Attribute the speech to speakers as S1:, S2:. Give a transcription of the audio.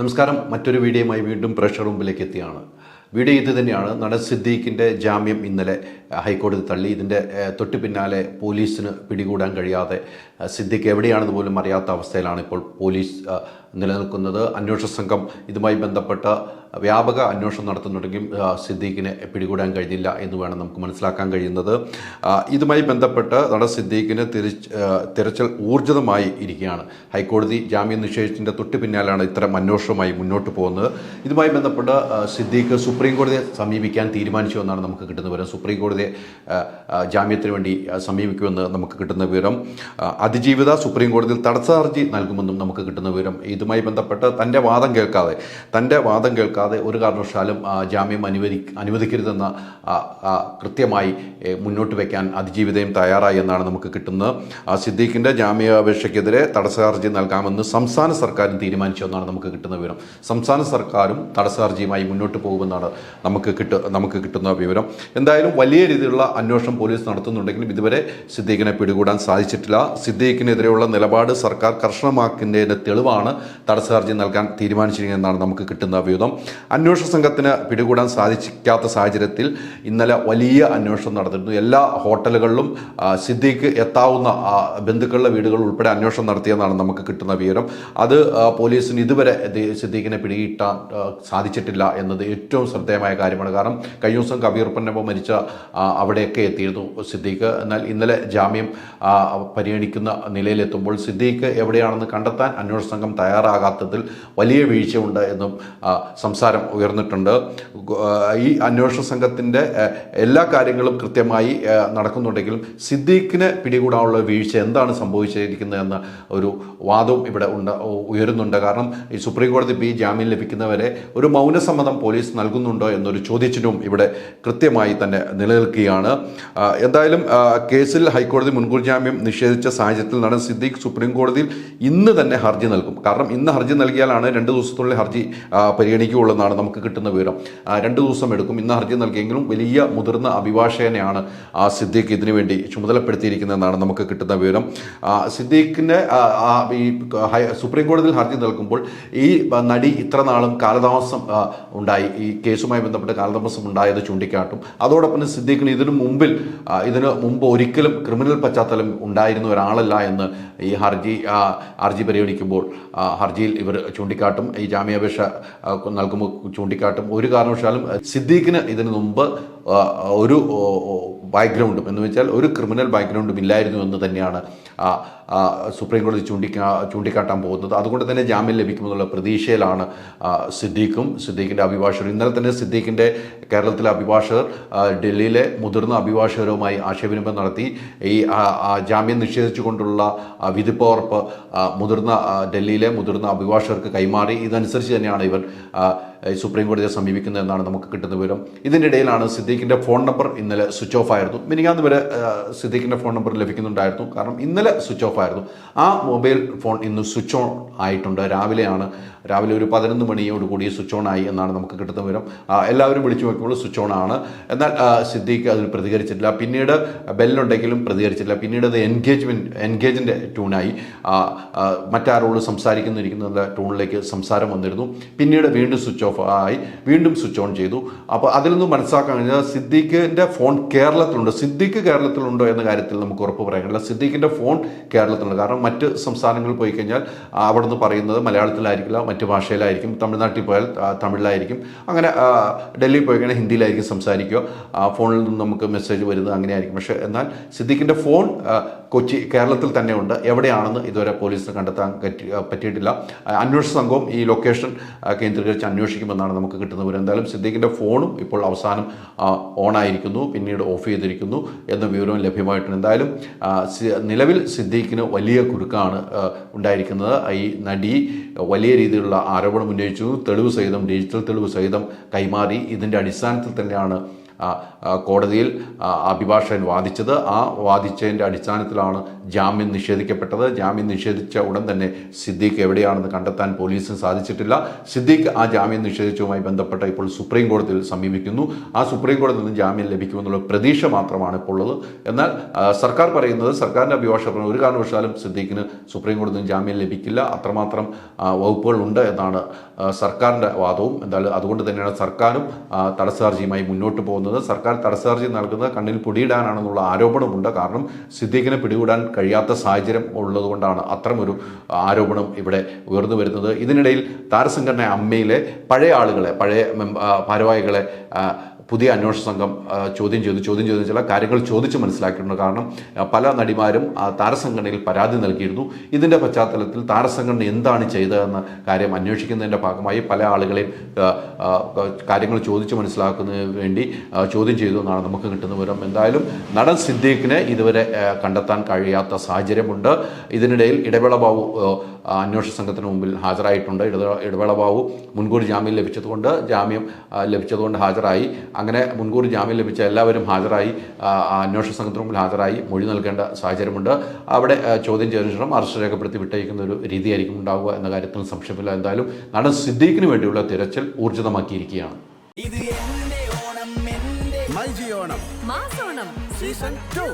S1: നമസ്കാരം. മറ്റൊരു വീഡിയോയുമായി വീണ്ടും പ്രഷർ റൂമിലേക്ക് എത്തിയാണ്. വീഡിയോ ഇത് തന്നെയാണ്. നടൻ സിദ്ദീഖിന്റെ ജാമ്യം ഇന്നലെ ഹൈക്കോടതി തള്ളി. ഇതിന്റെ തൊട്ടു പിന്നാലെ പോലീസിന് പിടികൂടാൻ കഴിയാതെ സിദ്ദീഖ് എവിടെയാണെന്ന് പോലും അറിയാത്ത അവസ്ഥയിലാണ് ഇപ്പോൾ പോലീസ് നിലനിൽക്കുന്നത്. അന്വേഷണ സംഘം ഇതുമായി ബന്ധപ്പെട്ട വ്യാപക അന്വേഷണം നടത്തുന്നുണ്ടെങ്കിലും ആ, സിദ്ദീഖിനെ പിടികൂടാൻ കഴിഞ്ഞില്ല എന്ന് വേണം നമുക്ക് മനസ്സിലാക്കാൻ കഴിയുന്നത്. ഇതുമായി ബന്ധപ്പെട്ട് നട സിദ്ദീഖിന് ആ, തിരച്ചിൽ ഊർജിതമായി ഇരിക്കുകയാണ്. ഹൈക്കോടതി ജാമ്യം നിഷേധിച്ചതിന്റെ തൊട്ട് പിന്നാലാണ് ഇത്തരം അന്വേഷണവുമായി മുന്നോട്ട് പോകുന്നത്. ഇതുമായി ബന്ധപ്പെട്ട് സിദ്ദീഖ് സുപ്രീം കോടതിയെ സമീപിക്കാൻ തീരുമാനിച്ചു എന്നാണ് നമുക്ക് കിട്ടുന്ന വിവരം. സുപ്രീം കോടതിയെ ജാമ്യത്തിന് വേണ്ടി സമീപിക്കുമെന്ന് നമുക്ക് കിട്ടുന്ന വിവരം. അതിജീവിത സുപ്രീം കോടതിയിൽ തടസ്സ ഹർജി നൽകുമെന്നും നമുക്ക് കിട്ടുന്ന വിവരം. ഇതുമായി ബന്ധപ്പെട്ട് തന്റെ വാദം കേൾക്കാതെ തന്റെ വാദം കേൾക്കാതെ ഒരു കാരണവശാലും ജാമ്യം അനുവദി അനുവദിക്കരുതെന്ന കൃത്യമായി മുന്നോട്ട് വയ്ക്കാൻ അതിജീവിതയും തയ്യാറായി എന്നാണ് നമുക്ക് കിട്ടുന്നത്. സിദ്ദീഖിന്റെ ജാമ്യാപേക്ഷയ്ക്കെതിരെ തടസ്സ ഹർജി നൽകാമെന്ന് സംസ്ഥാന സർക്കാരും തീരുമാനിച്ചു എന്നാണ് നമുക്ക് കിട്ടുന്ന വിവരം. സംസ്ഥാന സർക്കാരും തടസ്സ ഹർജിയുമായി മുന്നോട്ട് പോകുമെന്നാണ് നമുക്ക് കിട്ട നമുക്ക് കിട്ടുന്ന വിവരം. എന്തായാലും വലിയ രീതിയിലുള്ള അന്വേഷണം പോലീസ് നടത്തുന്നുണ്ടെങ്കിലും ഇതുവരെ സിദ്ദീഖിനെ പിടികൂടാൻ സാധിച്ചിട്ടില്ല. സിദ്ദീഖിനെതിരെയുള്ള നിലപാട് സർക്കാർ കർശനമാക്കുന്നതിന്റെ തെളിവാണ് തടസ്സ ഹർജി നൽകാൻ തീരുമാനിച്ചിരിക്കുന്നതെന്നാണ് നമുക്ക് കിട്ടുന്ന വിവരം. അന്വേഷണ സംഘത്തിന് പിടികൂടാൻ സാധിക്കാത്ത സാഹചര്യത്തിൽ ഇന്നലെ വലിയ അന്വേഷണം നടന്നിരുന്നു. എല്ലാ ഹോട്ടലുകളിലും സിദ്ദിഖ് എത്താവുന്ന ബന്ധുക്കളുടെ വീടുകൾ ഉൾപ്പെടെ അന്വേഷണം നടത്തിയെന്നാണ് നമുക്ക് കിട്ടുന്ന വിവരം. അത് പോലീസിന് ഇതുവരെ ഇത് സിദ്ദീഖിനെ പിടികിട്ടാൻ സാധിച്ചിട്ടില്ല എന്നത് ഏറ്റവും ശ്രദ്ധേയമായ കാര്യമാണ്. കാരണം കഴിഞ്ഞ ദിവസം കബീർ മരിച്ച അവിടെയൊക്കെ എത്തിയിരുന്നു സിദ്ദീഖ്. എന്നാൽ ഇന്നലെ ജാമ്യം പരിഗണിക്കുന്ന നിലയിലെത്തുമ്പോൾ സിദ്ദീഖ് എവിടെയാണെന്ന് കണ്ടെത്താൻ അന്വേഷണ സംഘം തയ്യാറാകാത്തതിൽ വലിയ വീഴ്ചയുണ്ട് എന്നും ആ, സംസാരം ഉയർന്നിട്ടുണ്ട്. ഈ അന്വേഷണ സംഘത്തിന്റെ എല്ലാ കാര്യങ്ങളും കൃത്യമായി നടക്കുന്നുണ്ടെങ്കിലും സിദ്ദീഖിന് പിടികൂടാനുള്ള വീഴ്ച എന്താണ് സംഭവിച്ചിരിക്കുന്നതെന്ന ഒരു വാദവും ഇവിടെ ഉണ്ട് ഉയരുന്നുണ്ട്. കാരണം ഈ സുപ്രീം കോടതി ഈ ജാമ്യം ലഭിക്കുന്നവരെ ഒരു മൗനസമ്മതം പോലീസ് നൽകുന്നുണ്ടോ എന്നൊരു ചോദ്യചിഹ്നവും ഇവിടെ കൃത്യമായി തന്നെ നിലനിൽക്കുകയാണ്. എന്തായാലും കേസിൽ ഹൈക്കോടതി മുൻകൂർ ജാമ്യം നിഷേധിച്ച സാഹചര്യത്തിൽ നടൻ സിദ്ദീഖ് സുപ്രീം കോടതിയിൽ ഇന്ന് തന്നെ ഹർജി നൽകും. കാരണം ഇന്ന് ഹർജി നൽകിയാലാണ് രണ്ട് ദിവസത്തിനുള്ളിൽ ഹർജി പരിഗണിക്കുകയുള്ളൂ. എന്നാണ് നമുക്ക് കിട്ടുന്ന വിവരം. രണ്ട് ദിവസം എടുക്കും. ഇന്ന് ഹർജി നൽകിയെങ്കിലും വലിയ മുതിർന്ന അഭിഭാഷകനെയാണ് ആ സിദ്ദീഖ് ഇതിനു വേണ്ടി ചുമതലപ്പെടുത്തിയിരിക്കുന്നതെന്നാണ് നമുക്ക് കിട്ടുന്ന വിവരം. സിദ്ദീഖിന്റെ ഈ സുപ്രീം കോടതിയിൽ ഹർജി നൽകുമ്പോൾ ഈ നടി ഇത്ര നാളും കാലതാമസം ഉണ്ടായി. ഈ കേസുമായി ബന്ധപ്പെട്ട് കാലതാമസം ഉണ്ടായത് ചൂണ്ടിക്കാട്ടും. അതോടൊപ്പം സിദ്ദീഖിന് ഇതിനു മുമ്പിൽ ഇതിന് മുമ്പ് ഒരിക്കലും ക്രിമിനൽ പശ്ചാത്തലം ഉണ്ടായിരുന്ന ഒരാളല്ല എന്ന് ഈ ഹർജി ഹർജി പരിഗണിക്കുമ്പോൾ ഹർജിയിൽ ഇവർ ചൂണ്ടിക്കാട്ടും. ഈ ജാമ്യാപേക്ഷ നൽകും ചൂണ്ടിക്കാട്ടും. ഒരു കാരണവശാലും സിദ്ദീഖിന് ഇതിനു മുമ്പ് ഒരു ബാക്ക്ഗ്രൗണ്ടും എന്ന് വെച്ചാൽ ഒരു ക്രിമിനൽ ബാക്ക്ഗ്രൗണ്ടും ഇല്ലായിരുന്നു എന്ന് തന്നെയാണ് സുപ്രീം കോടതി ചൂണ്ടിക്കാ ചൂണ്ടിക്കാട്ടാൻ പോകുന്നത്. അതുകൊണ്ട് തന്നെ ജാമ്യം ലഭിക്കുമെന്നുള്ള പ്രതീക്ഷയിലാണ് സിദ്ദീഖും സിദ്ദീഖിന്റെ അഭിഭാഷകരും. ഇന്നലെ തന്നെ സിദ്ദീഖിന്റെ കേരളത്തിലെ അഭിഭാഷകർ ഡൽഹിയിലെ മുതിർന്ന അഭിഭാഷകരുമായി ആശയവിനിമയം നടത്തി. ഈ ജാമ്യം നിഷേധിച്ചുകൊണ്ടുള്ള വിധിപ്പകർപ്പ് മുതിർന്ന ഡൽഹിയിലെ മുതിർന്ന അഭിഭാഷകർക്ക് കൈമാറി. ഇതനുസരിച്ച് തന്നെയാണ് ഇവർ സുപ്രീം കോടതിയെ സമീപിക്കുന്നതെന്നാണ് നമുക്ക് കിട്ടുന്ന വിവരം. ഇതിനിടയിലാണ് സിദ്ദീഖിന്റെ ഫോൺ നമ്പർ ഇന്നലെ സ്വിച്ച് ഓഫ് ആയിരുന്നു മിനിങ്ങാന്ന് വരെ സിദ്ദീഖിന്റെ ഫോൺ നമ്പർ ലഭിക്കുന്നുണ്ടായിരുന്നു. കാരണം ഇന്നലെ സ്വിച്ച് ഓഫ് ആയിരുന്നു ആ മൊബൈൽ ഫോൺ ഇന്ന് സ്വിച്ച് ഓൺ ആയിട്ടുണ്ട്. രാവിലെയാണ് രാവിലെ ഒരു പതിനൊന്ന് മണിയോടുകൂടി സ്വിച്ച് ഓൺ ആയി എന്നാണ് നമുക്ക് കിട്ടുന്ന വിവരം. എല്ലാവരും വിളിച്ചു നോക്കുമ്പോൾ സ്വിച്ച് ഓൺ ആണ്. എന്നാൽ സിദ്ദീഖ് അതിൽ പ്രതികരിച്ചിട്ടില്ല. പിന്നീട് ബെല്ലുണ്ടെങ്കിലും പ്രതികരിച്ചില്ല പിന്നീട് അത് എൻഗേജ്മെന്റ് എൻഗേജിന്റെ ട്യൂണായി മറ്റാരോട് സംസാരിക്കുന്നിരിക്കുന്ന ടൂണിലേക്ക് സംസാരം വന്നിരുന്നു. പിന്നീട് വീണ്ടും സ്വിച്ച് ഓഫ് ആയി. വീണ്ടും സ്വിച്ച് ഓൺ ചെയ്തു. അപ്പോൾ അതിൽ നിന്ന് മനസ്സിലാക്കാൻ കഴിഞ്ഞാൽ സിദ്ദീഖിന്റെ ഫോൺ കേരളത്തിലുണ്ട് സിദ്ദിഖ് കേരളത്തിലുണ്ടോ എന്ന കാര്യത്തിൽ നമുക്ക് ഉറപ്പ് പറയാൻ കഴിയില്ല. സിദ്ദീഖിന്റെ ഫോൺ കേരളത്തിലുണ്ട്. കാരണം മറ്റ് സംസ്ഥാനങ്ങളിൽ പോയി കഴിഞ്ഞാൽ അവിടെ അവിടുന്ന് പറയുന്നത് മലയാളത്തിലായിരിക്കില്ല മറ്റ് ഭാഷയിലായിരിക്കും തമിഴ്നാട്ടിൽ പോയാൽ തമിഴിലായിരിക്കും. അങ്ങനെ ഡൽഹിയിൽ പോയി കഴിഞ്ഞാൽ ഹിന്ദിയിലായിരിക്കും സംസാരിക്കുക. ഫോണിൽ നിന്ന് നമുക്ക് മെസ്സേജ് വരുന്നത് അങ്ങനെയായിരിക്കും. പക്ഷേ എന്നാൽ സിദ്ദീഖിന്റെ ഫോൺ കൊച്ചി കേരളത്തിൽ തന്നെ ഉണ്ട്. എവിടെയാണെന്ന് ഇതുവരെ പോലീസിന് കണ്ടെത്താൻ പറ്റി പറ്റിയിട്ടില്ല. അന്വേഷണ സംഘവും ഈ ലൊക്കേഷൻ കേന്ദ്രീകരിച്ച് അന്വേഷിക്കുമെന്നാണ് നമുക്ക് കിട്ടുന്ന വിവരം. എന്തായാലും സിദ്ദീഖിന്റെ ഫോണും ഇപ്പോൾ അവസാനം ഓൺ ആയിരിക്കുന്നു പിന്നീട് ഓഫ് ചെയ്തിരിക്കുന്നു എന്ന വിവരവും ലഭ്യമായിട്ടുണ്ട്. എന്തായാലും നിലവിൽ സിദ്ദീഖിന് വലിയ കുരുക്കാണ് ഉണ്ടായിരിക്കുന്നത്. ഈ നടി വലിയ രീതിയിലുള്ള ആരോപണം ഉന്നയിച്ചു. തെളിവ് സഹിതം ഡിജിറ്റൽ തെളിവ് സഹിതം കൈമാറി. ഇതിന്റെ അടിസ്ഥാനത്തിൽ തന്നെയാണ് കോടതിയിൽ അഭിഭാഷകൻ വാദിച്ചത്. ആ വാദിച്ചതിന്റെ അടിസ്ഥാനത്തിലാണ് ജാമ്യം നിഷേധിക്കപ്പെട്ടത്. ജാമ്യം നിഷേധിച്ച ഉടൻ തന്നെ സിദ്ദീഖ് എവിടെയാണെന്ന് കണ്ടെത്താൻ പോലീസിന് സാധിച്ചിട്ടില്ല. സിദ്ദീഖ് ആ ജാമ്യം നിഷേധിച്ചതുമായി ബന്ധപ്പെട്ട് ഇപ്പോൾ സുപ്രീം കോടതിയിൽ സമീപിക്കുന്നു. ആ സുപ്രീം കോടതിയിൽ നിന്ന് ജാമ്യം ലഭിക്കുമെന്നുള്ള പ്രതീക്ഷ മാത്രമാണ് ഇപ്പോൾ ഉള്ളത്. എന്നാൽ സർക്കാർ പറയുന്നത് സർക്കാരിന്റെ അഭിഭാഷകർ ഒരു കാരണവശാലും സിദ്ദീഖിന് സുപ്രീം കോടതിയിൽ നിന്ന് ജാമ്യം ലഭിക്കില്ല. അത്രമാത്രം വകുപ്പുകളുണ്ട് എന്നാണ് സർക്കാരിന്റെ വാദവും. എന്തായാലും അതുകൊണ്ട് തന്നെയാണ് സർക്കാരും തടസ്സഹർജിയുമായി തടസ്സ ഹർജിയുമായി മുന്നോട്ട് പോകുന്നത്. സർക്കാർ തടസ്സർജി നൽകുന്നത് കണ്ണിൽ പൊടിയിടാനാണെന്നുള്ള ആരോപണമുണ്ട്. കാരണം സിദ്ദീഖിനെ പിടികൂടാൻ കഴിയാത്ത സാഹചര്യം ഉള്ളതുകൊണ്ടാണ് അത്തരമൊരു ആരോപണം ഇവിടെ ഉയർന്നു വരുന്നത്. ഇതിനിടയിൽ താരസംഘടന അമ്മയിലെ പഴയ ആളുകളെ പഴയ ഭാരവാഹികളെ പുതിയ അന്വേഷണ സംഘം ചോദ്യം ചെയ്തു. ചോദ്യം ചെയ്തു ചില കാര്യങ്ങൾ ചോദിച്ച് മനസ്സിലാക്കിയിട്ടുണ്ട്. കാരണം പല നടിമാരും താരസംഘടനയിൽ പരാതി നൽകിയിരുന്നു. ഇതിന്റെ പശ്ചാത്തലത്തിൽ താരസംഘടന എന്താണ് ചെയ്തതെന്ന കാര്യം അന്വേഷിക്കുന്നതിന്റെ ഭാഗമായി പല ആളുകളെയും കാര്യങ്ങൾ ചോദിച്ച് മനസ്സിലാക്കുന്നതിന് വേണ്ടി ചോദ്യം ചെയ്തു എന്നാണ് നമുക്ക് കിട്ടുന്ന വിവരം. എന്തായാലും നടൻ സിദ്ദീഖിനെ ഇതുവരെ കണ്ടെത്താൻ കഴിയാത്ത സാഹചര്യമുണ്ട്. ഇതിനിടയിൽ ഇടവേള ബാബു അന്വേഷണ സംഘത്തിന് മുമ്പിൽ ഹാജരായിട്ടുണ്ട്. ഇടവേള ബാബു മുൻകൂർ ജാമ്യം ലഭിച്ചതുകൊണ്ട് ജാമ്യം ലഭിച്ചതുകൊണ്ട് ഹാജരായി. അങ്ങനെ മുൻകൂർ ജാമ്യം ലഭിച്ച എല്ലാവരും ഹാജരായി അന്വേഷണ സംഘത്തിന് മുമ്പിൽ ഹാജരായി മൊഴി നൽകേണ്ട സാഹചര്യമുണ്ട്. അവിടെ ചോദ്യം ചെയ്തതിനു ശേഷം അറസ്റ്റ് രേഖപ്പെടുത്തി വിട്ടയക്കുന്ന ഒരു രീതിയായിരിക്കും ഉണ്ടാവുക എന്ന കാര്യത്തിൽ സംശയമില്ല. എന്തായാലും നടൻ സിദ്ദീഖിന് വേണ്ടിയുള്ള തിരച്ചിൽ ഊർജിതമാക്കിയിരിക്കുകയാണ്.
S2: ഇത് എന്റെ ഓണം എന്റെ
S3: മൈജി ഓണം.
S2: മാസോണം.
S3: Season two